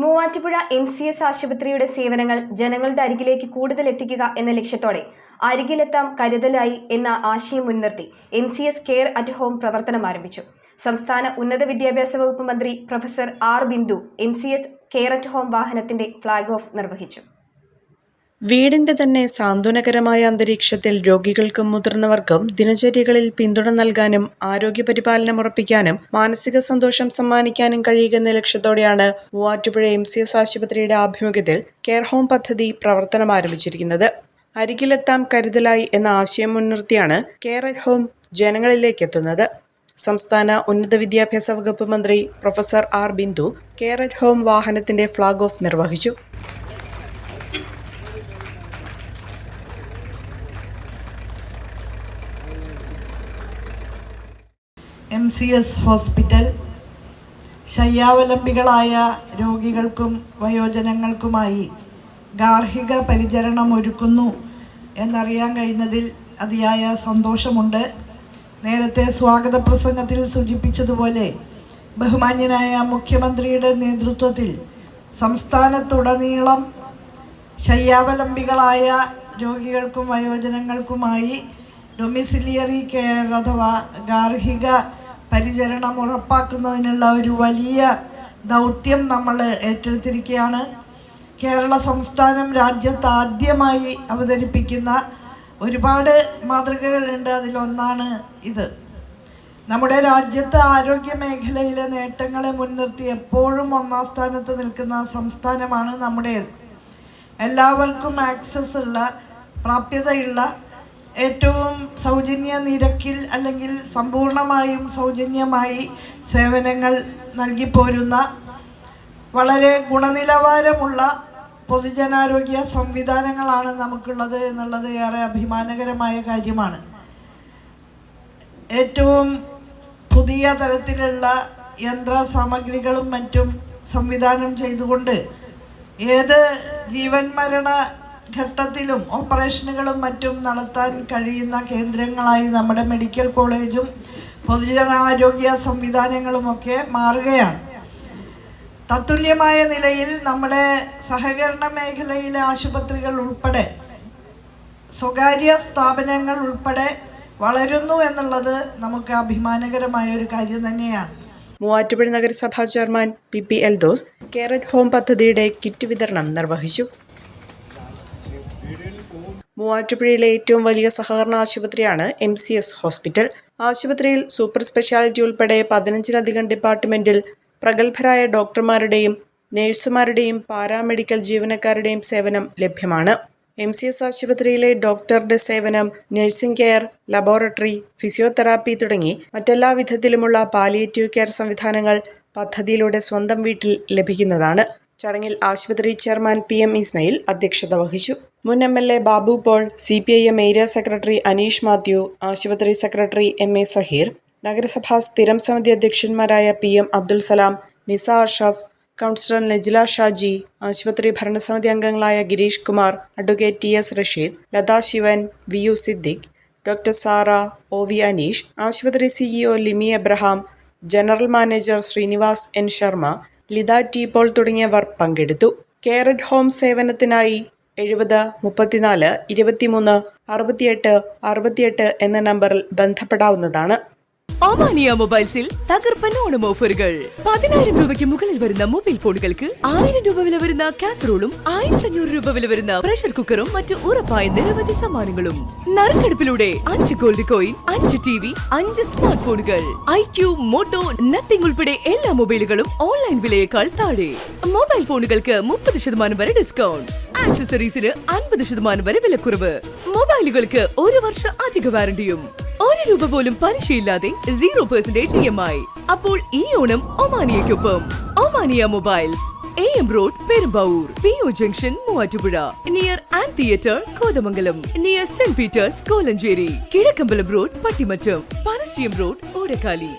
Muvattupuzha M C S ആശുപത്രിയുടെ സേവനങ്ങൾ ജനങ്ങളുടെ അരികിലേക്ക് കൂടുതൽ എത്തിക്കുക എന്ന ലക്ഷ്യത്തോടെ അരികിലെത്താം കരുതലായി എന്ന ആശയം മുൻനിർത്തി M C S care at home പ്രവർത്തനം ആരംഭിച്ചു. സംസ്ഥാന ഉന്നത വിദ്യാഭ്യാസ വകുപ്പ് മന്ത്രി professor R Bindu M C S care at home വാഹനത്തിന്റെ ഫ്ളാഗ് ഓഫ് നിർവഹിച്ചു. വീടിന്റെ തന്നെ സാന്ത്വനകരമായ അന്തരീക്ഷത്തിൽ രോഗികൾക്കും മുതിർന്നവർക്കും ദിനചര്യകളിൽ പിന്തുണ നൽകാനും ആരോഗ്യ പരിപാലനം ഉറപ്പിക്കാനും മാനസിക സന്തോഷം സമ്മാനിക്കാനും കഴിയുക എന്ന ലക്ഷ്യത്തോടെയാണ് മൂവാറ്റുപുഴ എം സി എസ് ആശുപത്രിയുടെ ആഭിമുഖ്യത്തിൽ കെയർ ഹോം പദ്ധതി പ്രവർത്തനം ആരംഭിച്ചിരിക്കുന്നത്. അരികിലെത്താം കരുതലായി എന്ന ആശയം മുൻനിർത്തിയാണ് കെയർ അറ്റ് ഹോം ജനങ്ങളിലേക്ക് എത്തുന്നത്. സംസ്ഥാന ഉന്നത വിദ്യാഭ്യാസ വകുപ്പ് മന്ത്രി professor R Bindu care at home വാഹനത്തിന്റെ ഫ്ളാഗ് ഓഫ് നിർവഹിച്ചു. എം സി എസ് ഹോസ്പിറ്റൽ ശയ്യാവലംബികളായ രോഗികൾക്കും വയോജനങ്ങൾക്കുമായി ഗാർഹിക പരിചരണം ഒരുക്കുന്നു എന്നറിയാൻ കഴിഞ്ഞതിൽ അതിയായ സന്തോഷമുണ്ട്. നേരത്തെ സ്വാഗത പ്രസംഗത്തിൽ സൂചിപ്പിച്ചതുപോലെ ബഹുമാന്യനായ മുഖ്യമന്ത്രിയുടെ നേതൃത്വത്തിൽ സംസ്ഥാനത്തുടനീളം ശയ്യാവലംബികളായ രോഗികൾക്കും വയോജനങ്ങൾക്കുമായി ഡൊമിസിലിയറി കെയർ അഥവാ ഗാർഹിക പരിചരണം ഉറപ്പാക്കുന്നതിനുള്ള ഒരു വലിയ ദൗത്യം നമ്മൾ ഏറ്റെടുത്തിരിക്കുകയാണ്. കേരള സംസ്ഥാനം രാജ്യത്ത് ആദ്യമായി അവതരിപ്പിക്കുന്ന ഒരുപാട് മാതൃകകളുണ്ട്. അതിലൊന്നാണ് ഇത്. നമ്മുടെ രാജ്യത്ത് ആരോഗ്യ മേഖലയിലെ നേട്ടങ്ങളെ മുൻനിർത്തി എപ്പോഴും ഒന്നാം സ്ഥാനത്ത് നിൽക്കുന്ന സംസ്ഥാനമാണ് നമ്മുടേത്. എല്ലാവർക്കും ആക്സസ് ഉള്ള പ്രാപ്യതയുള്ള ഏറ്റവും സൗജന്യ നിരക്കിൽ അല്ലെങ്കിൽ സമ്പൂർണമായും സൗജന്യമായി സേവനങ്ങൾ നൽകിപ്പോരുന്ന വളരെ ഗുണനിലവാരമുള്ള പൊതുജനാരോഗ്യ സംവിധാനങ്ങളാണ് നമുക്കുള്ളത് എന്നുള്ളത് ഏറെ അഭിമാനകരമായ കാര്യമാണ്. ഏറ്റവും പുതിയ തരത്തിലുള്ള യന്ത്ര സാമഗ്രികളും മറ്റും സംവിധാനം ചെയ്തുകൊണ്ട് ഏത് ജീവൻ മരണ ഘട്ടത്തിലും ഓപ്പറേഷനുകളും മറ്റും നടത്താൻ കഴിയുന്ന കേന്ദ്രങ്ങളായി നമ്മുടെ മെഡിക്കൽ കോളേജും പൊതുജനാരോഗ്യ സംവിധാനങ്ങളുമൊക്കെ മാറുകയാണ്. തത്തുല്യമായ നിലയിൽ നമ്മുടെ സഹകരണ മേഖലയിലെ ആശുപത്രികൾ ഉൾപ്പെടെ സ്വകാര്യ സ്ഥാപനങ്ങൾ ഉൾപ്പെടെ വളരുന്നു എന്നുള്ളത് നമുക്ക് അഭിമാനകരമായ ഒരു കാര്യം തന്നെയാണ്. മൂവാറ്റുപുഴ നഗരസഭാ ചെയർമാൻ പി പി എൽദോസ് ദോസ് കേരറ്റ് ഹോം പദ്ധതിയുടെ കിറ്റ് വിതരണം നിർവഹിച്ചു. മൂവാറ്റുപുഴയിലെ ഏറ്റവും വലിയ സഹകരണ ആശുപത്രിയാണ് എം സി എസ് ഹോസ്പിറ്റൽ. ആശുപത്രിയിൽ സൂപ്പർ സ്പെഷ്യാലിറ്റി ഉൾപ്പെടെ പതിനഞ്ചിലധികം ഡിപ്പാർട്ട്മെന്റിൽ പ്രഗത്ഭരായ ഡോക്ടർമാരുടെയും നഴ്സുമാരുടെയും പാരാമെഡിക്കൽ ജീവനക്കാരുടെയും സേവനം ലഭ്യമാണ്. എം സി എസ് ആശുപത്രിയിലെ ഡോക്ടറുടെ സേവനം നഴ്സിംഗ് കെയർ ലബോറട്ടറി ഫിസിയോതെറാപ്പി തുടങ്ങി മറ്റെല്ലാ വിധത്തിലുമുള്ള പാലിയേറ്റീവ് കെയർ സംവിധാനങ്ങൾ പദ്ധതിയിലൂടെ സ്വന്തം വീട്ടിൽ ലഭിക്കുന്നതാണ്. ചടങ്ങിൽ ആശുപത്രി ചെയർമാൻ പി എം ഇസ്മയിൽ അധ്യക്ഷത വഹിച്ചു. മുൻ M L A Babu Paul C P I M area secretary Aneesh Mathew ആശുപത്രി സെക്രട്ടറി എം എ സഹീർ നഗരസഭാ സ്ഥിരം സമിതി അധ്യക്ഷന്മാരായ P M Abdul Salam Nisa Ashraf councillor Najila Shaji ആശുപത്രി ഭരണസമിതി അംഗങ്ങളായ Gireesh Kumar advocate T S Rasheed Latha Sivan V U Siddique doctor Sara O V Aneesh ആശുപത്രി CEO Limi Abraham general manager Srinivas N Sharma Litha T Paul തുടങ്ങിയവർ പങ്കെടുത്തു. Care at home സേവനത്തിനായി എഴുപത് മുപ്പത്തിനാല് ഇരുപത്തിമൂന്ന് അറുപത്തിയെട്ട് അറുപത്തിയെട്ട് എന്ന നമ്പറിൽ ബന്ധപ്പെടാവുന്നതാണ്. ഒമാനിയ മൊബൈൽസിൽ തകർപ്പൻ ഓണം ഓഫറുകൾ പതിനായിരം രൂപയ്ക്ക് മുകളിൽ വരുന്ന മൊബൈൽ ഫോണുകൾക്ക് ആയിരം രൂപ വില വരുന്ന കാസറോളും ആയിരത്തി അഞ്ഞൂറ് രൂപ വില വരുന്ന പ്രഷർ കുക്കറും മറ്റ് ഉറപ്പായ നിരവധി സമ്മാനങ്ങളും. നറുക്കെടുപ്പിലൂടെ അഞ്ച് ഗോൾഡ് കോയിൻ അഞ്ച് ടി വി അഞ്ച് സ്മാർട്ട് ഫോണുകൾ. ഐ ക്യൂ മോട്ടോ നത്തിങ് ഉൾപ്പെടെ എല്ലാ മൊബൈലുകളും ഓൺലൈൻ വിലയേക്കാൾ താഴെ. മൊബൈൽ ഫോണുകൾക്ക് മുപ്പത് ശതമാനം വരെ ഡിസ്കൗണ്ട്. ആക്സസറീസിന് അൻപത് ശതമാനം വരെ വിലക്കുറവ്. മൊബൈലുകൾക്ക് ഒരു വർഷം അധിക വാറണ്ടിയും. ഒരു രൂപ പോലും പലിശയില്ലാതെ സീറോ പെർസെന്റേജ് ഇ അപ്പോൾ ഈ Onam ഒമാനിയയ്ക്കൊപ്പം. Omania mobiles. A M road Perumbavoor P O junction Muvattupuzha. Near and theatre Kothamangalam. Near saint Peter's Kolenchery. Kizhakkambalam road Pattimattam. പനശ്ശിയം road Odakkali.